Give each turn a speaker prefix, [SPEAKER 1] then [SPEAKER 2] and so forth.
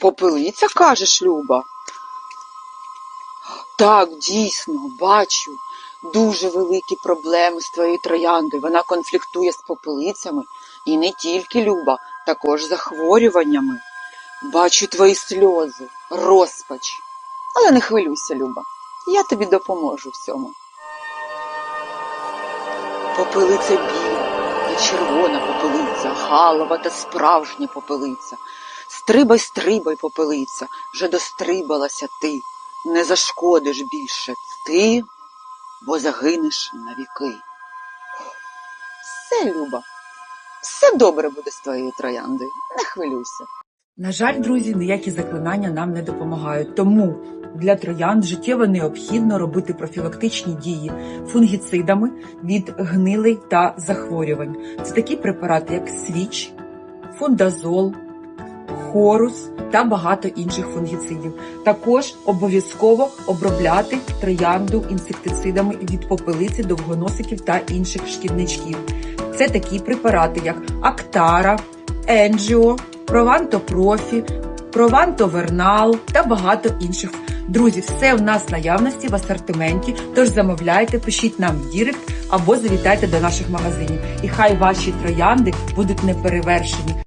[SPEAKER 1] Попелиця, кажеш, Люба? Так, дійсно, бачу. Дуже великі проблеми з твоєю трояндою. Вона конфліктує з попелицями і не тільки Люба, також захворюваннями. Бачу твої сльози, розпач. Але не хвилюйся, Люба. Я тобі допоможу в цьому. Попелиця біла, не червона попелиця, галова та справжня попелиця. Стрибай, стрибай, попелиця, вже дострибалася ти. Не зашкодиш більше ти, бо загинеш навіки. Все, Люба, все добре буде з твоєю трояндою, не хвилюйся.
[SPEAKER 2] На жаль, друзі, ніякі заклинання нам не допомагають. Тому для троянд життєво необхідно робити профілактичні дії фунгіцидами від гнилей та захворювань. Це такі препарати, як свіч, фундазол, хорус та багато інших фунгіцидів. Також обов'язково обробляти троянду інсектицидами від попелиці, довгоносиків та інших шкідничків. Це такі препарати, як Актара, Енджіо, Прованто Профі, Прованто Вернал та багато інших. Друзі, все в нас в наявності в асортименті. Тож замовляйте, пишіть нам в Дірект або завітайте до наших магазинів. І хай ваші троянди будуть неперевершені.